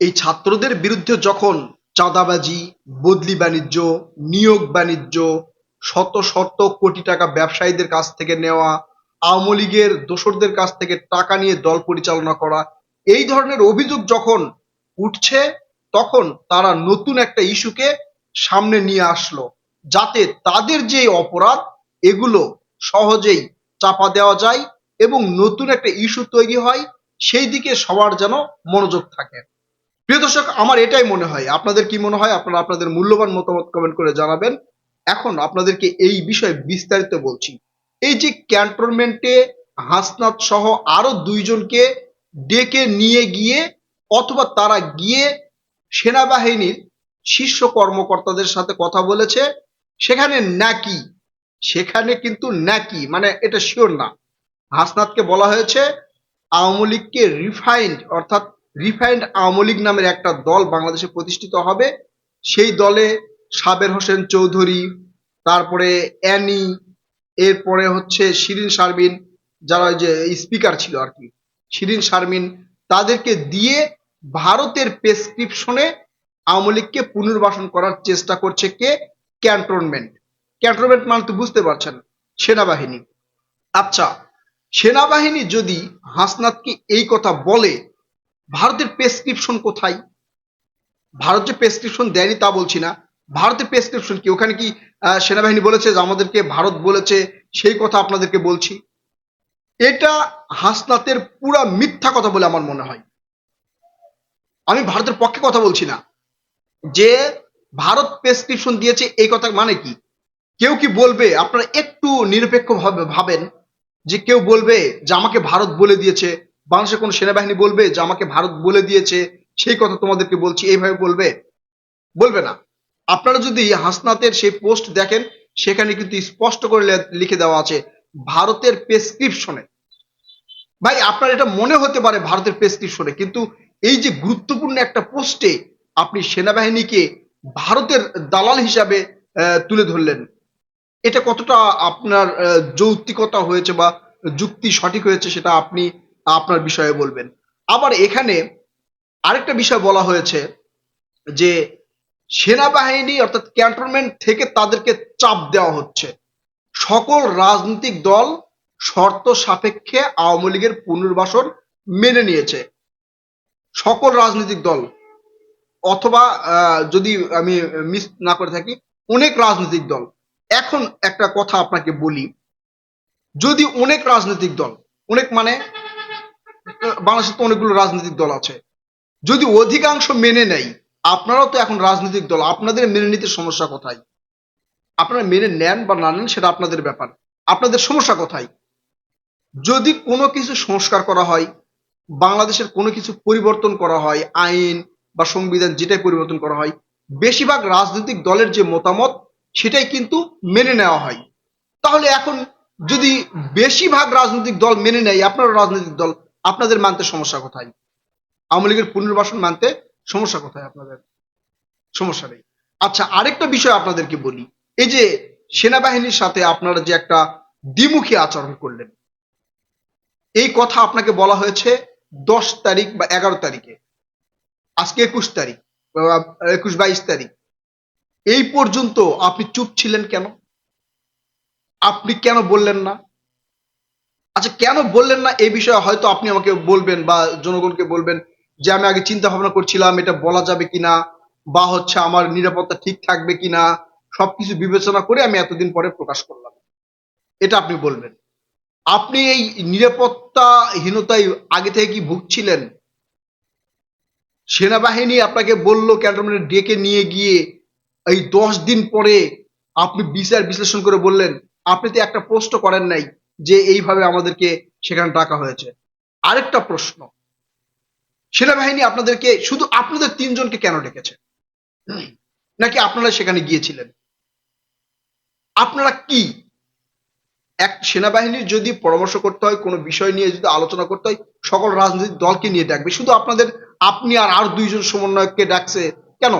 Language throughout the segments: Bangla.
এই ছাত্রদের বিরুদ্ধে যখন চাঁদাবাজি, বদলি বাণিজ্য, নিয়োগ বাণিজ্য, শত শত কোটি টাকা ব্যবসায়ীদের কাছ থেকে নেওয়া, আওয়ামী লীগের দোসরদের কাছ থেকে টাকা নিয়ে দল পরিচালনা করা, এই ধরনের অভিযোগ যখন উঠছে, তখন তারা নতুন একটা ইস্যুকে সামনে নিয়ে আসলো, যাতে তাদের যে অপরাধ, এগুলো সহজেই চাপা দেওয়া যায় এবং নতুন একটা ইস্যু তৈরি হয়, সেই দিকে সবার যেন মনোযোগ থাকে। প্রিয় দর্শক, আমার এটাই মনে হয়। আপনাদের কি মনে হয়? আপনারা আপনাদের মূল্যবান মতামত কমেন্ট করে জানাবেন। এখন আপনাদেরকে এই বিষয়ে বিস্তারিত বলছি। এই যে ক্যান্টনমেন্টে হাসনাত সহ আরও দুইজনকে ডেকে নিয়ে গিয়ে অথবা তারা গিয়ে সেনাবাহিনীর শীর্ষ কর্মকর্তাদের সাথে কথা বলেছে। সেখানে নাকি, সেখানে কিন্তু নাকি মানে এটা শিওর না। হাসনাতকে বলা হয়েছে, আওয়ামী লীগকে রিফাইন্ড অর্থাৎ রিফাইন্ড আওয়ামী লীগ নামের একটা দল বাংলাদেশে প্রতিষ্ঠিত হবে। সেই দলে সাবের হোসেন চৌধুরী, তারপরে অ্যানি, এরপরে হচ্ছে শিরিন শারমিন, যারা যে স্পিকার ছিল আর কি। শিরিন শারমিন তাদেরকে দিয়ে ভারতের প্রেসক্রিপশনে আওয়ামী লীগকে পুনর্বাসন করার চেষ্টা করছে কে? ক্যান্টনমেন্ট। ক্যান্টনমেন্ট মানে তো বুঝতে পারছেন, সেনাবাহিনী। আচ্ছা সেনাবাহিনী যদি হাসনাতকে এই কথা বলে ভারতের প্রেসক্রিপশন কোথায়? ভারত যে প্রেসক্রিপশন দেয়নি তা বলছি না। ভারতের প্রেসক্রিপশন কি? ওখানে কি সেনাবাহিনী বলেছে যে আমাদেরকে, ভারত বলেছে, সেই কথা আপনাদেরকে বলছি। এটা হাসনাতের পুরা মিথ্যা কথা বলে আমার মনে হয়। আমি ভারতের পক্ষে কথা বলছি না। যে ভারত প্রেসক্রিপশন দিয়েছে, এই কথা মানে কি? কেউ কি বলবে, আপনারা একটু নিরপেক্ষ ভাবে ভাবেন যে কেউ বলবে যে আমাকে ভারত বলে দিয়েছে বাংলাদেশের কোন সেনাবাহিনী বলবে যে, আমাকে ভারত বলে দিয়েছে, সেই কথা তোমাদেরকে বলছি, এইভাবে বলবে? বলবে না। আপনারা যদি হাসনাতের সেই পোস্ট দেখেন, সেখানে কিন্তু স্পষ্ট করে লিখে দেওয়া আছে, ভারতের প্রেসক্রিপশনে। ভাই, আপনার এটা মনে হতে পারে ভারতের প্রেসক্রিপশনে, কিন্তু এই যে গুরুত্বপূর্ণ একটা পোস্টে আপনি সেনাবাহিনীকে ভারতের দালাল হিসাবে তুলে ধরলেন, এটা কতটা আপনার যৌক্তিকতা হয়েছে বা যুক্তি সঠিক হয়েছে সেটা আপনি আপনার বিষয়ে বলবেন। আবার এখানে আরেকটা বিষয় বলা হয়েছে যে সেনাবাহিনী অর্থাৎ ক্যান্টনমেন্ট থেকে তাদেরকে চাপ দেওয়া হচ্ছে। সকল রাজনৈতিক দল শর্ত সাপেক্ষে আওয়ামী লীগের পুনর্বাসন মেনে নিয়েছে। সকল রাজনৈতিক দল, অথবা যদি আমি মিস না করে থাকি, অনেক রাজনৈতিক দল। এখন একটা কথা আপনাকে বলি, যদি অনেক রাজনৈতিক দল, অনেক মানে বাংলাদেশে তো অনেকগুলো রাজনৈতিক দল আছে। যদি অধিকাংশ মেনে নেয়, আপনারাও তো এখন রাজনৈতিক দল, আপনাদের মেনে নিতে সমস্যা কোথায়? আপনারা মেনে নেন বা না নেন সেটা আপনাদের ব্যাপার। আপনাদের সমস্যা কোথায়? যদি কোনো কিছু সংস্কার করা হয়, বাংলাদেশের কোনো কিছু পরিবর্তন করা হয়, আইন বা সংবিধান যেটাই পরিবর্তন করা হয়, বেশিরভাগ রাজনৈতিক দলের যে মতামত, সেটাই কিন্তু মেনে নেওয়া হয়। তাহলে এখন যদি বেশিরভাগ রাজনৈতিক দল মেনে নেয় আপনারা রাজনৈতিক দল আপনাদের মানতে সমস্যা কোথায়? আওয়ামী লীগের পুনর্বাসন মানতে সমস্যা কোথায় আপনাদের? সমস্যা নেই। আচ্ছা আরেকটা বিষয় আপনাদেরকে বলি। এই যে সেনাবাহিনীর সাথে আপনারা যে একটা দ্বিমুখী আচরণ করলেন, এই কথা আপনাকে বলা হয়েছে দশ তারিখ বা এগারো তারিখে। আজকে একুশ তারিখ একুশ বাইশ তারিখ। এই পর্যন্ত আপনি চুপ ছিলেন কেন? আপনি কেন বললেন না? আচ্ছা কেন বললেন না এই বিষয়ে? হয়তো আপনি আমাকে বলবেন বা জনগণকে বলবেন যে, আমি আগে চিন্তা ভাবনা করছিলাম, এটা বলা যাবে কিনা বা হচ্ছে আমার নিরাপত্তা ঠিক থাকবে কিনা? সবকিছু বিবেচনা করে আমি এতদিন পরে প্রকাশ করলাম। এটা আপনি বলবেন। আপনি এই নিরাপত্তাহীনতায় আগে থেকে কি ভুগছিলেন? সেনাবাহিনী আপনাকে বলল ক্যান্টনমেন্টে ডেকে নিয়ে গিয়ে এই দশ দিন পরে আপনি বিচার বিশ্লেষণ করে বললেন, আপনি তো একটা পোস্ট করেন নাই। যে এইভাবে আমাদেরকে সেখানে ডাকা হয়েছে। আরেকটা প্রশ্ন। সেনাবাহিনী আপনাদেরকে শুধু আপনাদের তিনজনকে কেন ডেকেছে? নাকি আপনারা সেখানে গিয়েছিলেন? আপনারা কি? এক, সেনাবাহিনীর যদি পরামর্শ করতে হয়, কোনো বিষয় নিয়ে যদি আলোচনা করতে হয়, সকল রাজনৈতিক দলকে নিয়ে ডাকবে। শুধু আপনাদের, আপনি আর আর দুইজন সমন্বয়ককে ডাকছে কেন?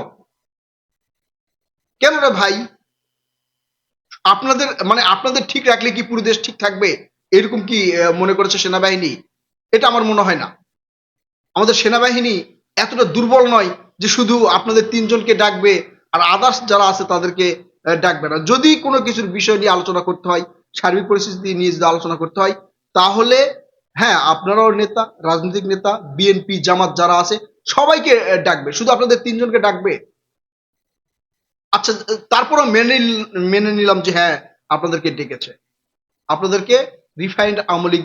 কেন রে ভাই? আপনাদের মানে আপনাদের ঠিক রাখলে কি পুরো দেশ ঠিক থাকবে? এরকম কি মনে করেছে সেনাবাহিনী? এটা আমার মনে হয় না। আমাদের সেনাবাহিনী এতটা দুর্বল নয় যে শুধু আপনাদের তিনজনকে ডাকবে আর আদার্স যারা আছে তাদেরকে ডাকবে না। যদি কোনো কিছুর বিষয় নিয়ে আলোচনা করতে হয়, সার্বিক পরিস্থিতি নিয়ে যদি আলোচনা করতে হয়, তাহলে হ্যাঁ আপনারাও নেতা, রাজনৈতিক নেতা, বিএনপি, জামাত যারা আছে, সবাইকে ডাকবে। শুধু আপনাদের তিনজনকে ডাকবে? আচ্ছা তারপরও মেনে মেনে নিলাম যে হ্যাঁ আপনাদেরকে ডেকেছে। আপনাদেরকে রিফাইন্ড আমলিক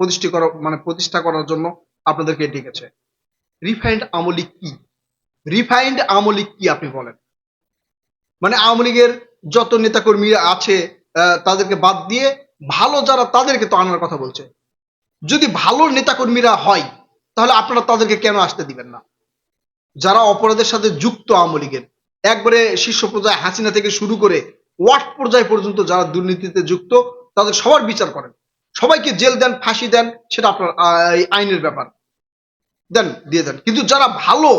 প্রতিষ্ঠা করা মানে প্রতিষ্ঠা করার জন্য আপনাদেরকে ডেকেছে। রিফাইন্ড আমলিক কি? রিফাইন্ড আমলিক কি আপনি বলেন? মানে আওয়ামী লীগের যত নেতাকর্মী আছে তাদেরকে বাদ দিয়ে ভালো যারা তাদেরকে তো আনার কথা বলছে। যদি ভালো নেতাকর্মীরা হয়, তাহলে আপনারা তাদেরকে কেন আসতে দিবেন না? যারা অপরাধের সাথে যুক্ত আওয়ামী লীগের একবারে শীর্ষ পর্যায়ে হাসিনা থেকে শুরু করে ওয়ার্ড পর্যায় পর্যন্ত যারা দুর্নীতিতে যুক্ত, তাদের সবার বিচার করেন। সবাইকে জেল দেন, ফাঁসি দেন, সেটা আপনার আইনের ব্যাপার। দেন, দিয়ে দেন। কিন্তু যারা ভালো,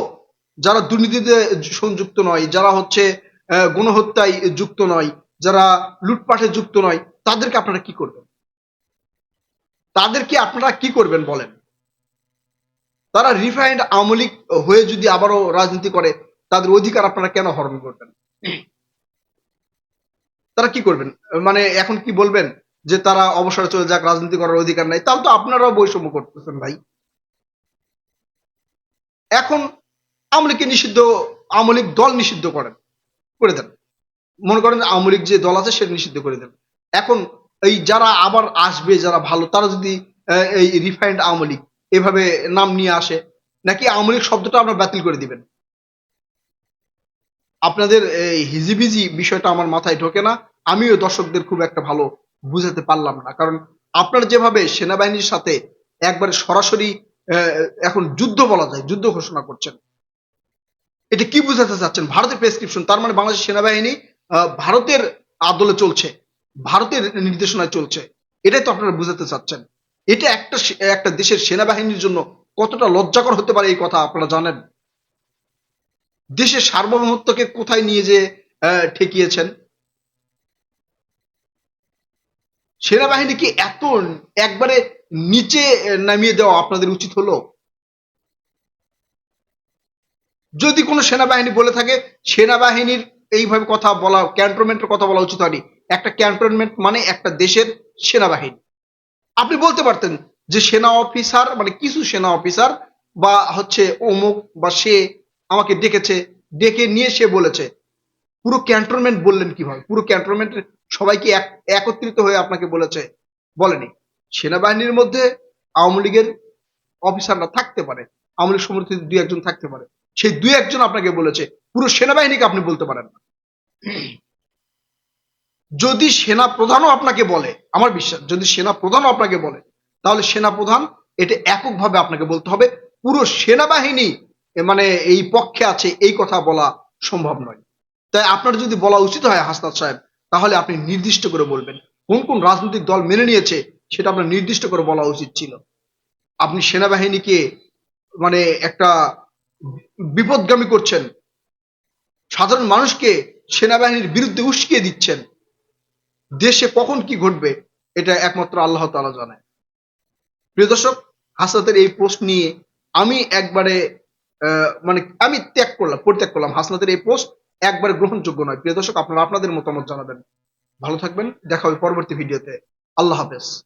যারা দুর্নীতিতে সংযুক্ত নয়, যারা হচ্ছে গণহত্যায় যুক্ত নয়, যারা লুটপাটে যুক্ত নয়, তাদেরকে আপনারা কি করবেন? তাদেরকে আপনারা কি করবেন বলেন? তারা রিফাইন্ড আমলিক হয়ে যদি আবারও রাজনীতি করে তাদের অধিকার আপনারা কেন হরণ করবেন? তারা কি করবেন? মানে এখন কি বলবেন যে তারা অবসরে চলে যাক, রাজনীতি করার অধিকার নাই? তাহলে তো আপনারাও বৈষম্য করতেছেন ভাই। এখন আমলিকে নিষিদ্ধ আমলিক দল নিষিদ্ধ করেন, করে দেন। মনে করেন আমলিক যে দল আছে, সেটা নিষিদ্ধ করে দেন। এখন এই যারা আবার আসবে, যারা ভালো, তারা যদি এই রিফাইন্ড আমলিক এভাবে নাম নিয়ে আসে, নাকি আমলিক শব্দটা আপনার বাতিল করে দিবেন? আপনাদের এই হিজিবিজি বিষয়টা আমার মাথায় ঢোকে না। আমিও দর্শকদের খুব একটা ভালো বুঝাতে পারলাম না। কারণ আপনারা যেভাবে সেনাবাহিনীর সাথে একবারে সরাসরি এখন যুদ্ধ বলা যায়, যুদ্ধ ঘোষণা করছেন। এটা কি বুঝাতে চাচ্ছেন? ভারতের প্রেসক্রিপশন তার মানে বাংলাদেশ সেনাবাহিনী ভারতের আদলে চলছে, ভারতের নির্দেশনায় চলছে। এটাই তো আপনারা বুঝাতে চাচ্ছেন। এটা একটা একটা দেশের সেনাবাহিনীর জন্য কতটা লজ্জাকর হতে পারে এই কথা আপনারা জানেন? দেশের সার্বভৌমত্বকে কোথায় নিয়ে যে ঠেকিয়েছেন? সেনাবাহিনী কি এত একবারে নিচে নামিয়ে দেওয়া আপনাদের উচিত হলো? যদি কোনো সেনাবাহিনী বলে থাকে, সেনাবাহিনীর এইভাবে কথা বলা, ক্যান্টনমেন্টের কথা বলা উচিত হয়নি। একটা ক্যান্টনমেন্ট মানে একটা দেশের সেনাবাহিনী। আপনি বলতে পারতেন যে সেনা অফিসার মানে কিছু সেনা অফিসার বা হচ্ছে অমুক বা সে আমাকে ডেকেছে, ডেকে নিয়ে সে বলেছে। পুরো ক্যান্টনমেন্ট বললেন কীভাবে? পুরো ক্যান্টনমেন্টের সবাইকে একত্রিত হয়ে আপনাকে বলেছে। বলেনি। সেনাবাহিনীর মধ্যে আওয়ামী লীগের অফিসাররা থাকতে পারে। আওয়ামী লীগ সমর্থিত দুই একজন থাকতে পারে। সেই দুই একজন আপনাকে বলেছে। পুরো সেনাবাহিনীকে আপনি বলতে পারেন না। যদি সেনা প্রধানও আপনাকে বলে, আমার বিশ্বাস, যদি সেনা প্রধানও আপনাকে বলে, তাহলে সেনা প্রধান এটা এককভাবে আপনাকে বলতে হবে। পুরো সেনাবাহিনী মানে এই পক্ষে আছে, এই কথা বলা সম্ভব নয়। তাই আপনার যদি বলা উচিত হয় হাসনাত সাহেব, তাহলে আপনি নির্দিষ্ট করে বলবেন। কোন কোন রাজনৈতিক দল মেনে নিয়েছে, সেটা আপনার নির্দিষ্ট করে বলা উচিত ছিল। আপনি সেনাবাহিনীকে মানে একটা বিপদগামী করছেন। সাধারণ মানুষকে সেনাবাহিনীর বিরুদ্ধে উস্কিয়ে দিচ্ছেন। দেশে কখন কি ঘটবে, এটা একমাত্র আল্লাহ তাআলা জানে। প্রিয় দর্শক, হাসনাতের এই প্রশ্ন নিয়ে আমি একবারে মানে আমি ত্যাগ করলাম, পরিত্যাগ করলাম। হাসনাতের এই পোস্ট একবার গ্রহণযোগ্য নয়। প্রিয় দর্শক, আপনারা আপনাদের মতামত জানাবেন। ভালো থাকবেন। দেখা হবে পরবর্তী ভিডিওতে। আল্লাহ হাফেজ।